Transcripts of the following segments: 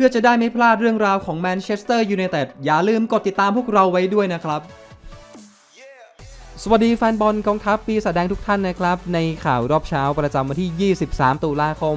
พื่อจะได้ไม่พลาดเรื่องราวของแมนเชสเตอร์ยูไนเต็ดอย่าลืมกดติดตามพวกเราไว้ด้วยนะครับ สวัสดีแฟนบอลกองทัพปีศาจแดงทุกท่านนะครับ ในข่าวรอบเช้าประจำวันที่ 23 ตุลาคม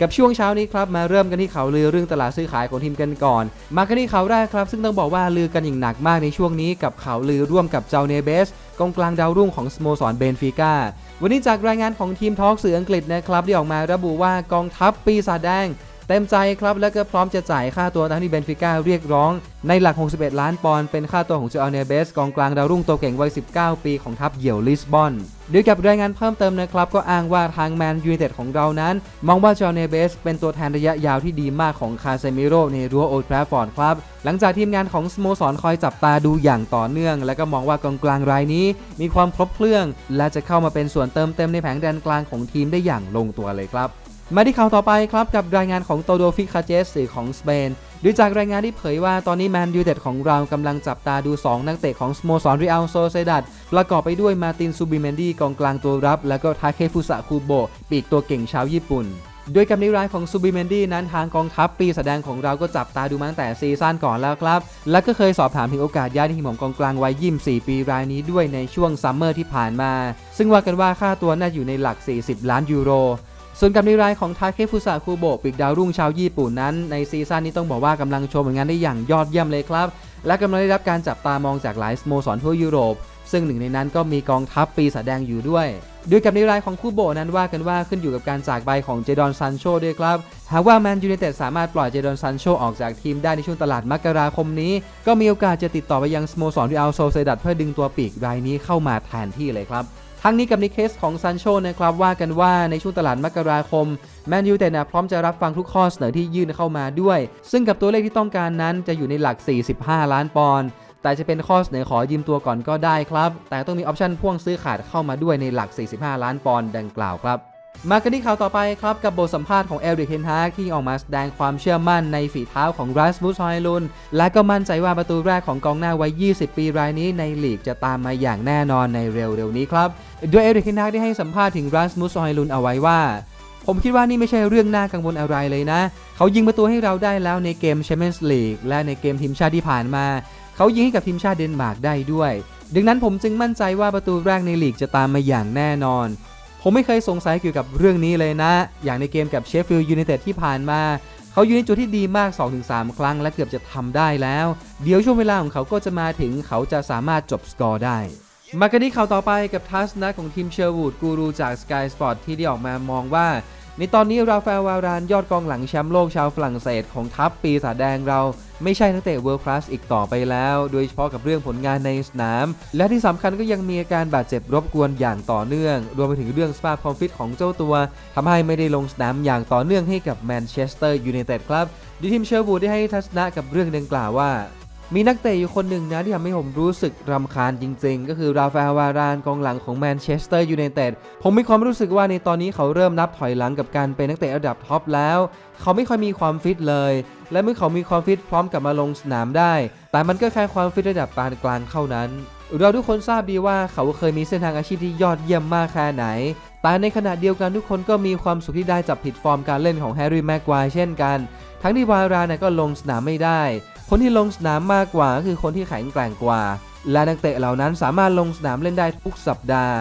กับช่วงเช้านี้ครับ มาเริ่มกันที่ข่าวลือเรื่องตลาดซื้อขายของทีมกันก่อน มากันที่ข่าวแรกครับ ซึ่งต้องบอกว่าลือกันอย่างหนักมากในช่วงนี้กับข่าวลือร่วมกับเจ้าเนเบสกองกลางดาวรุ่งของสโมสรเบนฟิก้าวันนี้จากรายงานของทีมทอล์กสื่ออังกฤษนะครับที่ออกมาระบุว่ากองทัพปีศาจแดง เต็มใจครับและก็พร้อมจะจ่ายค่าตัวตามที่เบนฟิก้าเรียกร้อง ในหลัก 61 ล้านปอนด์เป็นค่าตัวของเจอเนเบสกองกลางดาวรุ่งตัวเก่งวัย 19 ปีของทัพเหยี่ยวลิสบอนด้วยกับรายงานเพิ่มเติมนะครับ ก็อ้างว่าทางแมนยูไนเต็ดของเรานั้น มองว่าจอเนเบสเป็นตัวแทนระยะยาวที่ดีมากของคาเซมิโรในรั้วโอลด์แทราฟฟอร์ดครับ หลังจากทีมงานของสโมสรคอยจับตาดูอย่างต่อเนื่อง และก็มองว่ากองกลางรายนี้ มีความครบเครื่อง และจะเข้ามาเป็นส่วนเติมเต็มในแผงแดนกลางของทีมได้อย่างลงตัวเลยครับ มาที่ข่าวต่อไปครับกับรายงานของโตโดฟิคาเจสสื่อของสเปนโดยจากรายงานที่เผยว่าตอนนี้แมนยูเต็ดของเรากำลังจับตาดู 2 นักเตะของสโมสรริอัลโซเซดัดประกอบไปด้วยมาตินซูบิเมนดีกองกลางตัวรับ และก็ทาเคฟุสะคูโบปีกตัวเก่งชาวญี่ปุ่นโดยกับนิรายของซูบิเมนดีนั้นทางกองทัพปีแสดงของเราก็จับตาดูมาตั้งแต่ซีซั่นก่อนแล้วครับ และก็เคยสอบถามถึงโอกาสย้ายทีมของกองกลางวัย 24 ปีรายนี้ด้วยในช่วงซัมเมอร์ที่ผ่านมา ซึ่งว่ากันว่าค่าตัวน่าอยู่ในหลัก 40 ล้านยูโร ส่วนกับนิรายของทาเคฟุสะคูโบะปีกดาวรุ่งชาวญี่ปุ่นนั้น ในซีซั่นนี้ต้องบอกว่ากำลังโชว์ผลงานได้อย่างยอดเยี่ยมเลยครับ และกำลังได้รับการจับตามองจากหลายสโมสรทั่วยุโรป ซึ่งหนึ่งในนั้นก็มีกองทัพปีศาจแดงอยู่ด้วยด้วยกับนิรายของคูโบะนั้นว่ากันว่าขึ้นอยู่กับการจากไปของเจดอนซันโชด้วยครับ หากว่าแมนยูไนเต็ดสามารถปล่อยเจดอนซันโชออกจากทีมได้ในช่วงตลาดมกราคมนี้ ก็มีโอกาสจะติดต่อไปยังสโมสรที่อัลโซเซดัดเพื่อดึงตัวปีกรายนี้เข้ามาแทนที่เลยครับ ทั้งนี้กับในเคสของซันโชนะครับว่ากันว่าในช่วงตลาดมกราคมแมนยูแต่นะพร้อมจะรับฟังทุกข้อเสนอที่ยื่นเข้ามาด้วย ซึ่งกับตัวเลขที่ต้องการนั้นจะอยู่ในหลัก 45 ล้านปอนด์แต่จะเป็นข้อเสนอขอยืมตัวก่อนก็ได้ครับ แต่ต้องมีออปชันพ่วงซื้อขาดเข้ามาด้วยในหลัก 45 ล้านปอนด์ดังกล่าวครับ มากันที่ข่าวต่อไปครับ กับบทสัมภาษณ์ของเอลริกเฮนฮากที่ออกมาแสดงความเชื่อมั่นในฝีเท้าของรัสมุสฮอยลุน และก็มั่นใจว่าประตูแรกของกองหน้าวัย 20 ปีรายนี้ในลีกจะตามมาอย่างแน่นอนในเร็วๆนี้ครับ โดยเอลริกเฮนฮากได้ให้สัมภาษณ์ถึงรัสมุสฮอยลุนเอาไว้ว่า ผมคิดว่านี่ไม่ใช่เรื่องน่ากังวลอะไรเลยนะ เขายิงประตูให้เราได้แล้วในเกมแชมเปี้ยนส์ลีกและในเกมทีมชาติที่ผ่านมา เขายิงให้กับทีมชาติเดนมาร์กได้ด้วย ดังนั้นผมจึงมั่นใจว่าประตูแรกในลีกจะตามมาอย่างแน่นอน ผมไม่เคยสงสัยเกี่ยวกับเรื่องนี้เลยนะ อย่างในเกมกับเชฟฟิลด์ยูไนเต็ดที่ผ่านมา เขาอยู่ในจุดที่ดีมาก 2-3 ครั้งและเกือบจะทำได้แล้ว เดี๋ยวช่วงเวลาของเขาก็จะมาถึงเขาจะสามารถจบสกอร์ได้มากันที่ข่าวต่อไปกับทัศนะของทีมเชอร์วูดกูรูจาก Sky Sport ที่ได้ออกมามองว่า ในตอนนี้ราฟาเอลวารานยอดกองหลังแชมป์โลกชาวฝรั่งเศสของทัพปีศาจแดงเรา ไม่ใช่นักเตะเวิลด์คลาสอีกต่อไปแล้ว โดยเฉพาะกับเรื่องผลงานในสนาม และที่สำคัญก็ยังมีอาการบาดเจ็บรบกวนอย่างต่อเนื่อง รวมไปถึงเรื่องสภาพความฟิตของเจ้าตัวทำให้ไม่ได้ลงสนามอย่างต่อเนื่องให้กับแมนเชสเตอร์ยูไนเต็ดครับดิทีมเชอร์วูดได้ให้ทัศนะกับเรื่องดังกล่าวว่า มีนักเตะอยู่คนหนึ่งนะที่ทำให้ผมรู้สึกรำคาญจริงๆ ก็คือราฟาเอลวารานกองหลังของแมนเชสเตอร์ยูไนเต็ดผมมีความรู้สึกว่าในตอนนี้เขาเริ่มนับถอยหลังกับการเป็นนักเตะระดับท็อปแล้ว เขาไม่ค่อยมีความฟิตเลย และเมื่อเขามีความฟิตพร้อมกลับมาลงสนามได้ แต่มันก็แค่ความฟิตระดับปานกลางเท่านั้น เราทุกคนทราบดีว่าเขาเคยมีเส้นทางอาชีพที่ยอดเยี่ยมมากแค่ไหนแต่ในขณะเดียวกันทุกคนก็มีความสุขที่ได้จับผิดฟอร์มการเล่นของแฮร์รี่แม็กควายเช่นกัน ทั้งที่วารานเนี่ยก็ลงสนามไม่ได้ คนที่ลงสนามมากกว่าก็คือคนที่แข็งแกร่งกว่า และนักเตะเหล่านั้นสามารถลงสนามเล่นได้ทุกสัปดาห์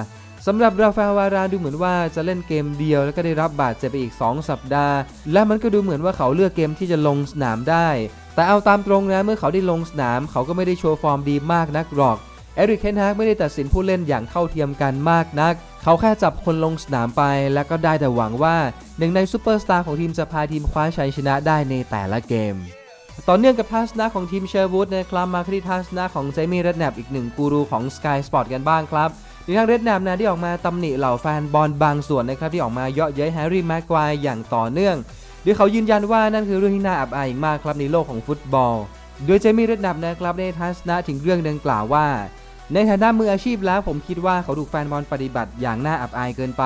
สำหรับราฟาเอลวารานดูเหมือนว่าจะเล่นเกมเดียวแล้วก็ได้รับบาดเจ็บไปอีก 2 สัปดาห์ และมันก็ดูเหมือนว่าเขาเลือกเกมที่จะลงสนามได้ แต่เอาตามตรงนะเมื่อเขาได้ลงสนาม เขาก็ไม่ได้โชว์ฟอร์มดีมากนักหรอกเอริกเคนฮากไม่ได้ตัดสินผู้เล่นอย่างเท่าเทียมกันมากนัก เขาแค่จับคนลงสนามไป และก็ได้แต่หวังว่าหนึ่งในซูเปอร์สตาร์ของทีมจะพาทีมคว้าชัยชนะได้ในแต่ละเกม ต่อเนื่องกับทัศนะของทีมเชอร์วูดนะครับมาที่ทัศนะของเจมี่เรดแนบอีกหนึ่งกูรูของ Sky Sport กันบ้างครับในทางเรดแนบนะที่ออกมาตำหนิเหล่าแฟนบอลบางส่วนนะครับที่ออกมาเยาะเย้ยแฮร์รี่แม็กควายอย่างต่อเนื่องโดยเขายืนยันว่านั่นคือเรื่องที่น่าอับอายอย่างมากครับในโลกของฟุตบอล โดยเจมี่เรดแนบนะครับได้ทัศนะถึงเรื่องดังกล่าวว่า ในฐานะมืออาชีพแล้วผมคิดว่าเขาถูกแฟนบอลปฏิบัติอย่างน่าอับอายเกินไป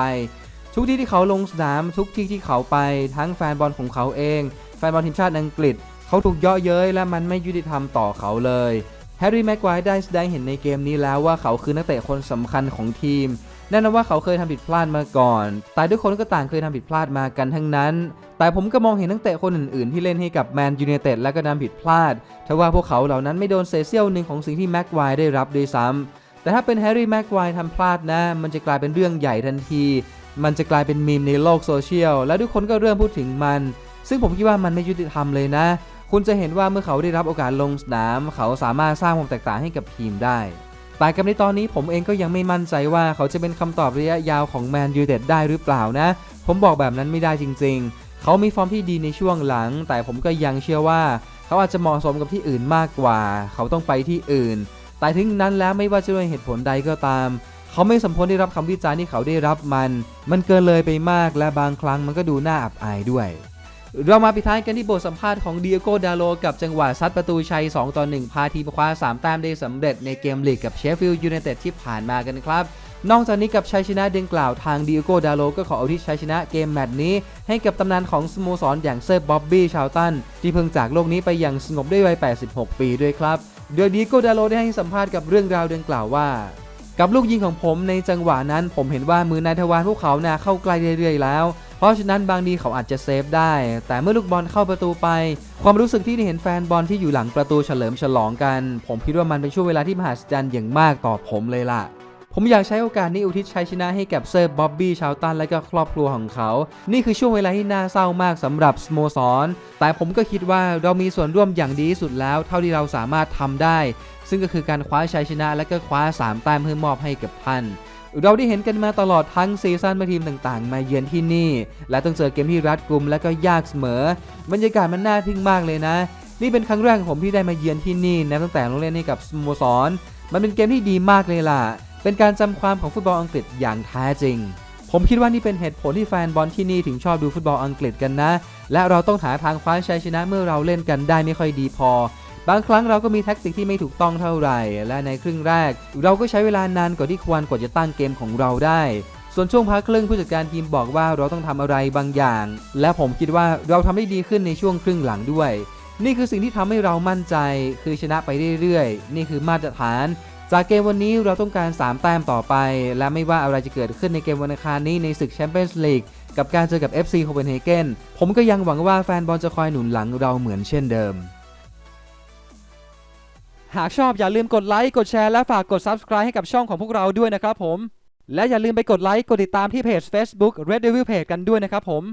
ทุกที่ที่เขาลงสนามทุกที่ที่เขาไป ทั้งแฟนบอลของเขาเอง แฟนบอลทีมชาติอังกฤษ เขาถูกเยาะเย้ยและมันไม่ยุติธรรมต่อเขาเลย แฮร์รี่แม็กควายได้แสดงเห็นในเกมนี้แล้วว่าเขาคือนักเตะคนสำคัญของทีมแน่นอนว่าเขาเคยทำผิดพลาดมาก่อน แต่ทุกคนก็ต่างเคยทำผิดพลาดมากันทั้งนั้น แต่ผมก็มองเห็นนักเตะคนอื่นๆ ที่เล่นให้กับแมนยู i นเต็ดและก็ทำผิดพลาดทว่าพวกเขาเหล่านั้นไม่โดนเศษเสี้ยวหนึ่งของสิ่งที่แม็กควายได้รับด้วยซ้ำแต่ถ้าเป็นแฮร์รี่แม็กควายทำพลาดนะ มันจะกลายเป็นเรื่องใหญ่ทันที มันจะกลายเป็นมีมในโลกโซเชียล และทุกคนก็เริ่มพูดถึงมัน ซึ่งผมคิดว่ามันไม่ยุติธรรมเลยนะ คุณจะเห็นว่าเมื่อเขาได้รับโอกาสลงสนาม เขาสามารถสร้างความแตกต่างให้กับทีมได้แต่กับในตอนนี้ผมเองก็ยังไม่มั่นใจว่าเขาจะเป็นคำตอบระยะยาวของแมนยูเต็ดได้หรือเปล่านะ ผมบอกแบบนั้นไม่ได้จริง ๆ เขามีฟอร์มที่ดีในช่วงหลัง แต่ผมก็ยังเชื่อว่า เขาอาจจะเหมาะสมกับที่อื่นมากกว่า เขาต้องไปที่อื่น แต่ถึงนั้นแล้วไม่ว่าจะด้วยเหตุผลใดก็ตาม เขาไม่สมควรได้รับคำวิจารณ์ที่เขาได้รับมัน มันเกินเลยไปมากและบางครั้งมันก็ดูน่าอับอายด้วย เรามาปิดท้ายกันที่บทสัมภาษณ์ของเดิเอโกดาโลกับจังหวะซัดประตูชัย 2 ต่อ 1 พาทีมคว้า 3 แต้มได้สำเร็จในเกมลีกกับเชฟฟิลด์ยูไนเต็ดที่ผ่านมากันครับ นอกจากนี้กับชัยชนะดังกล่าวทางเดิเอโกดาโลก็ขอเอาที่ชัยชนะเกมแมตช์นี้ ให้กับตำนานของสโมสรอย่างเซอร์บ๊อบบี้ชาวตัน ที่เพิ่งจากโลกนี้ไปอย่างสงบด้วยวัย 86 ปีด้วยครับโดยดิเอโกดาโลได้ให้สัมภาษณ์กับเรื่องราวดังกล่าวว่ากับลูกยิงของผมในจังหวะนั้นผมเห็นว่ามือนายทวารพวกเขาน่ะเข้าใกล้เรื่อยๆแล้ว เพราะฉะนั้นบางทีเขาอาจจะเซฟได้ แต่เมื่อลูกบอลเข้าประตูไป ความรู้สึกที่ได้เห็นแฟนบอลที่อยู่หลังประตูเฉลิมฉลองกัน ผมคิดว่ามันเป็นช่วงเวลาที่มหัศจรรย์อย่างมากต่อผมเลยล่ะ ผมอยากใช้โอกาสนี้อุทิศชัยชนะให้กับเซอร์บ๊อบบี้ชาวตันและก็ครอบครัวของเขา นี่คือช่วงเวลาที่น่าเศร้ามากสำหรับสโมสร แต่ผมก็คิดว่าเรามีส่วนร่วมอย่างดีที่สุดแล้ว เท่าที่เราสามารถทำได้ ซึ่งก็คือการคว้าชัยชนะและก็คว้า3แต้มเพื่อมอบให้กับท่านเราได้เห็นกันมาตลอดทั้งซีซั่นมื่อทีมต่างๆ มาเยือนที่นี่ และต้องเจอเกมที่รัดกุมและก็ยากเสมอ บรรยากาศมันน่าทึ่งมากเลยนะ นี่เป็นครั้งแรกของผมที่ได้มาเยือนที่นี่นับตั้งแต่ลงเล่นให้กับสโมสร มันเป็นเกมที่ดีมากเลยล่ะ เป็นการจำความของฟุตบอลอังกฤษอย่างแท้จริง ผมคิดว่านี่เป็นเหตุผลที่แฟนบอลที่นี่ถึงชอบดูฟุตบอลอังกฤษกันนะ และเราต้องหาทางคว้าชัยชนะเมื่อเราเล่นกันได้ไม่ค่อยดีพอบางครั้งเราก็มีแท็กติกที่ไม่ถูกต้องเท่าไหร่ และในครึ่งแรก เราก็ใช้เวลานานกว่าที่ควรกว่าจะตั้งเกมของเราได้ ส่วนช่วงพักครึ่งผู้จัดการทีมบอกว่าเราต้องทำอะไรบางอย่าง และผมคิดว่าเราทำได้ดีขึ้นในช่วงครึ่งหลังด้วย นี่คือสิ่งที่ทำให้เรามั่นใจ คือชนะไปเรื่อยๆ นี่คือมาตรฐาน จากเกมวันนี้เราต้องการ 3 แต้มต่อไป และไม่ว่าอะไรจะเกิดขึ้นในเกมวันอังคารนี้ในศึกแชมเปี้ยนส์ลีกกับการเจอกับ FC โคเปนเฮเกนผมก็ยังหวังว่าแฟนบอลจะคอยหนุนหลังเราเหมือนเช่นเดิม หากชอบอย่าลืมกดไลค์กดแชร์และฝากกด Subscribe ให้กับช่องของพวกเราด้วยนะครับผม และอย่าลืมไปกดไลค์กดติดตามที่เพจ Facebook Red Devil Page กันด้วยนะครับผม